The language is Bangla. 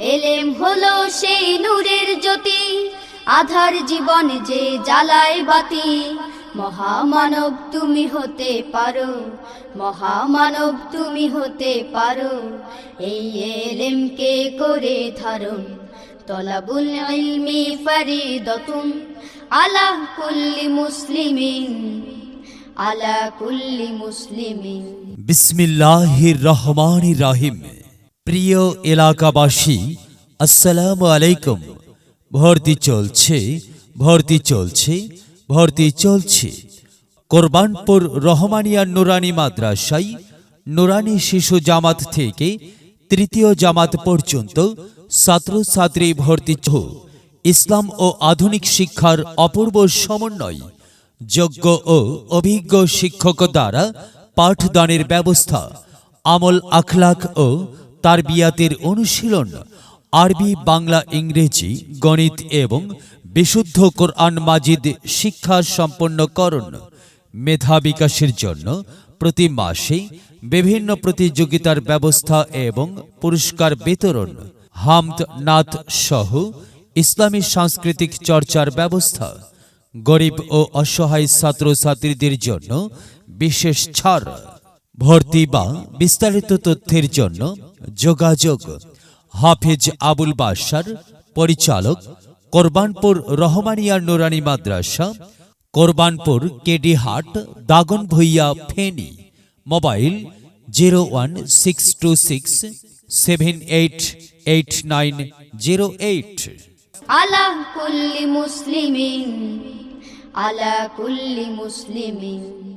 এলেম হলো সেই নূরের জ্যোতি, আধার জীবন যে জ্বালায় বাতি। মহামানব তুমি হতে পারো, মহামানব তুমি হতে পারো, এই এলেমকে করে ধারণ। তলাবুল ইলমি ফারিদতুন আলা কুল্লি মুসলিমিন, আলা কুল্লি মুসলিমিন। বিসমিল্লাহির রহমানির রাহিম। প্রিয় এলাকাবাসী, আসসালামু আলাইকুম। ভর্তি চলছে ভর্তি চলছে ভর্তি চলছে। কোরবানপুর রহমানিয়া নুরানি মাদ্রাসায় নুরানি শিশু জামাত থেকে তৃতীয় জামাত পর্যন্ত ছাত্রছাত্রী ভর্তি ইসলাম ও আধুনিক শিক্ষার অপূর্ব সমন্বয়, যোগ্য ও অভিজ্ঞ শিক্ষক দ্বারা পাঠদানের ব্যবস্থা আমল আখলাক ও তারবিয়াতের অনুশীলন, আরবি, বাংলা, ইংরেজি, গণিত এবং বিশুদ্ধ কোরআন মাজিদ শিক্ষা সম্পন্নকরণ মেধা বিকাশের জন্য প্রতি মাসে বিভিন্ন প্রতিযোগিতার ব্যবস্থা এবং পুরস্কার বিতরণ, হামদ নাথ সহ ইসলামী সাংস্কৃতিক চর্চার ব্যবস্থা, গরিব ও অসহায় ছাত্রছাত্রীদের জন্য বিশেষ ছাড়, ভর্তি বা বিস্তারিত তথ্যের জন্য যোগাযোগ। হাফিজ আবুল বাসার পরিচালক, কোরবানপুর রহমানিয়া নুরানি মাদ্রাসা, Korbanpur Kedihat Daganbhuiyan Feni. Mobile zero one six two six seven eight eight nine zero eight. আলা কুল্লি মুসলিমিন, আলা কুল্লি মুসলিমিন।